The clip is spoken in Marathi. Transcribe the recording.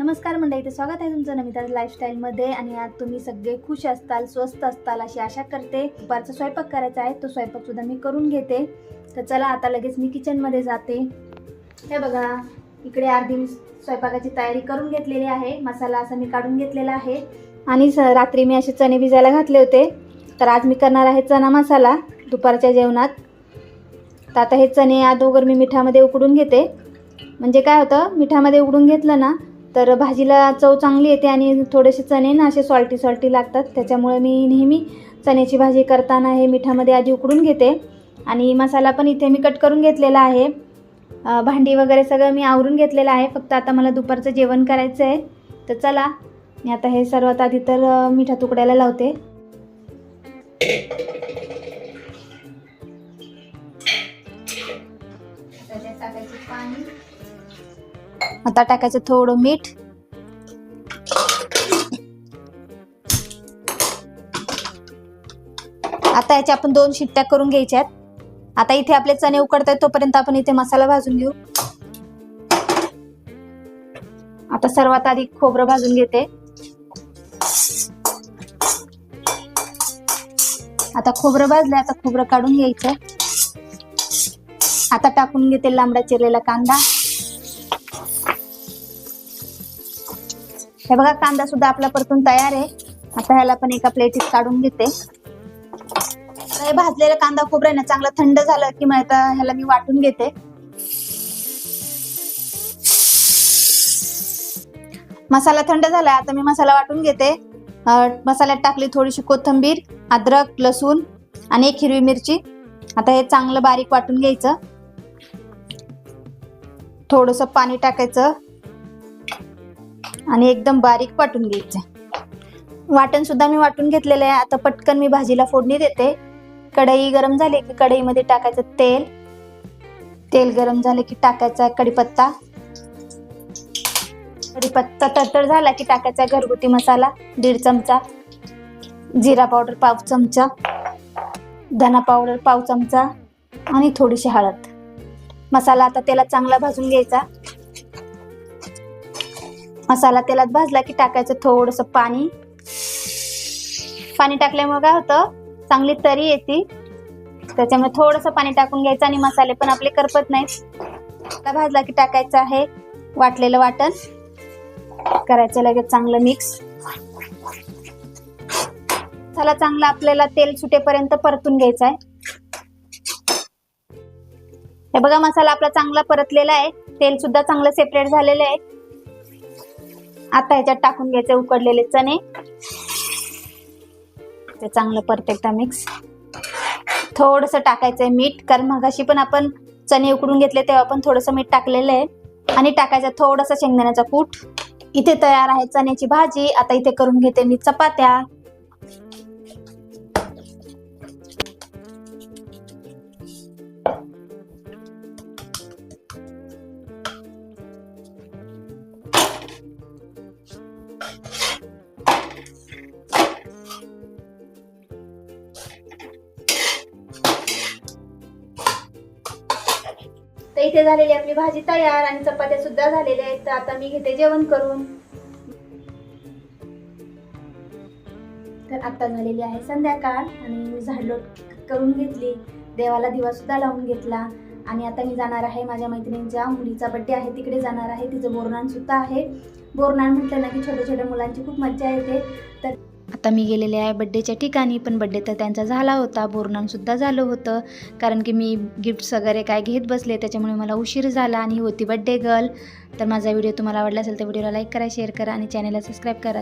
नमस्कार मंडळी ते स्वागत आहे तुमचं नमिता लाईफस्टाईलमध्ये आणि आज तुम्ही सगळे खुश असताल स्वस्त असताल अशी आशा करते. दुपारचा स्वयंपाक करायचा आहे तो स्वयंपाकसुद्धा मी करून घेते. तर चला आता लगेच मी किचनमध्ये जाते. हे बघा इकडे अर्धी मी स्वयंपाकाची तयारी करून घेतलेली आहे. मसाला असा मी काढून घेतलेला आहे. आणि स रात्री मी असे चणे भिजायला घातले होते. तर आज मी करणार आहे चणा मसाला दुपारच्या जेवणात. तर आता हे चणे आदोगर मी मिठामध्ये उकडून घेते. म्हणजे काय होतं मिठामध्ये उकडून घेतलं ना तर भाजीला चव चांगली येते आणि थोडेसे चणे ना असे सॉल्टी सॉल्टी लागतात. त्याच्यामुळे मी नेहमी चण्याची भाजी करताना हे मिठामध्ये आधी उकडून घेते. आणि मसाला पण इथे मी कट करून घेतलेला आहे. भांडी वगैरे सगळं मी आवरून घेतलेलं आहे. फक्त आता मला दुपारचं जेवण करायचं आहे. तर चला मी आता हे सर्वात आधी तर मिठा तुकड्याला लावते. पाणी. आता टाकायचं थोडं मीठ. आता याच्या आपण दोन शिट्ट्या करून घ्यायच्यात. आता इथे आपले चणे उकडत तोपर्यंत आपण इथे मसाला भाजून घेऊ. आता सर्वात आधी खोबरं भाजून घेते. आता खोबरं भाजलं आता खोबरं काढून घ्यायचं. आता टाकून घेते लांबडा चिरलेला कांदा. हे बघा कांदा सुद्धा आपला परतून तयार आहे. आता ह्याला पण एका प्लेटीत काढून घेते. हे भाजलेला कांदा खूप आहे ना चांगला थंड झालं की मग आता ह्याला मी वाटून घेते. मसाला थंड झाला आता मी मसाला वाटून घेते. मसाल्यात टाकली थोडीशी कोथिंबीर अद्रक लसूण आणि एक हिरवी मिरची. आता हे चांगलं बारीक वाटून घ्यायचं. थोडंसं पाणी टाकायचं. आणि एकदम बारीक वाटून घ्यायचं. वाटण सुद्धा मी वाटून घेतलेलं आहे. आता पटकन मी भाजीला फोडणी देते. कढई गरम झाली की कढईमध्ये टाकायचं तेल. तेल गरम झाले की टाकायचा कढीपत्ता. कढीपत्ता तडतड झाला की टाकायचा घरगुती मसाला दीड चमचा. जिरा पावडर पाव चमचा. धना पावडर पाव चमचा. आणि थोडीशी हळद. मसाला आता त्याला चांगला भाजून घ्यायचा. मसाला तेलात भाजला की टाकायचं थोडंसं पाणी. पाणी टाकल्यामुळे काय होतं? चांगली तरी येते. त्याच्यामुळे थोडंसं पाणी टाकून घ्यायचं आणि मसाले पण आपले करपत नाहीत. आता भाजला की टाकायचं आहे वाटलेलं वाटण. करायचं लगेच चांगलं मिक्स मसाला चांगलं आपल्याला तेल सुटेपर्यंत परतून घ्यायचं आहे. हे बघा मसाला आपला चांगला परतलेला आहे. तेल सुद्धा चांगलं सेपरेट झालेलं आहे. आता ह्याच्यात टाकून घ्यायचे उकडलेले चणे. ते चांगलं परफेक्ट एकदा मिक्स थोडंसं टाकायचंय मीठ कारण मगाशी पण आपण चणे उकडून घेतले तेव्हा पण थोडंसं मीठ टाकलेलं आहे. आणि टाकायचं थोडंसं शेंगदाण्याचा कूट. इथे तयार आहे चण्याची भाजी. आता इथे करून घेते मी चपात्या. तर इथे झालेली आपली भाजी तयार आणि चपात्या सुद्धा झालेल्या आहेत. तर आता मी घेते जेवण करून. तर आता झालेली आहे संध्याकाळ आणि मी झाडलोट करून घेतली. देवाला दिवा सुद्धा लावून घेतला. आणि आता मी जाणार आहे माझ्या मैत्रिणींच्या मुलीचा बड्डे आहे. तिकडे जाणार आहे. तिचं बोरनान सुद्धा आहे. बोरनान म्हटलं ना की छोट्या छोट्या मुलांची खूप मज्जा येते. तर आता मी गेलेले आहे बड्डेच्या ठिकाणी पण बड्डे तर त्यांचा झाला होता. बोरनानसुद्धा झालं होतं. कारण की मी गिफ्ट्स वगैरे काय घेत बसले त्याच्यामुळे मला उशीर झाला आणि होती बड्डे गर्ल तर माझा व्हिडिओ तुम्हाला आवडला असेल तर व्हिडिओला लाईक करा शेअर करा आणि चॅनलला सबस्क्राईब करा.